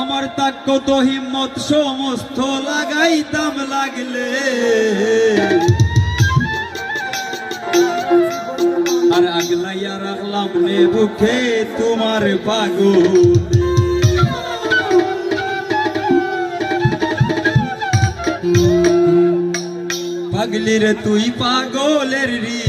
আমার তাক কত হিম্মত সমস্ত লাগাইতাম লাগলে। আর আগলাইয়া রাখলাম নে বুকে তোমার পাগল। পাগলির তুই পাগলের রি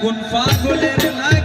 কুন পাগলের লাগে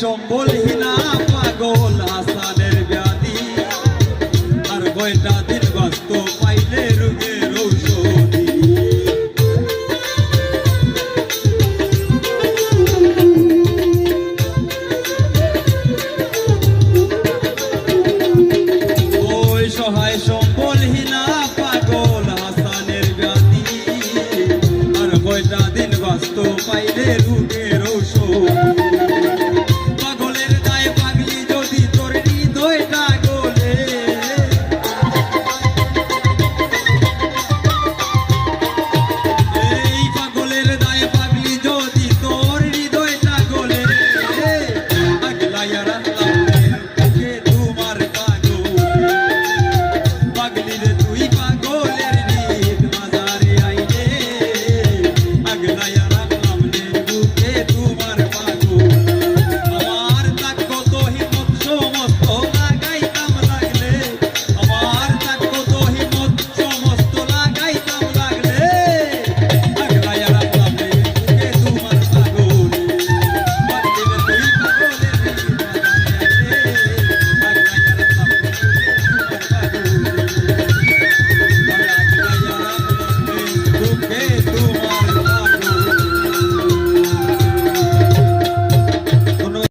সম্বলহীনা পাগল আসানের ব্যাধি। আর কয়টা দিন বাস্ত পাইলে রোগের ঔষধি সহায়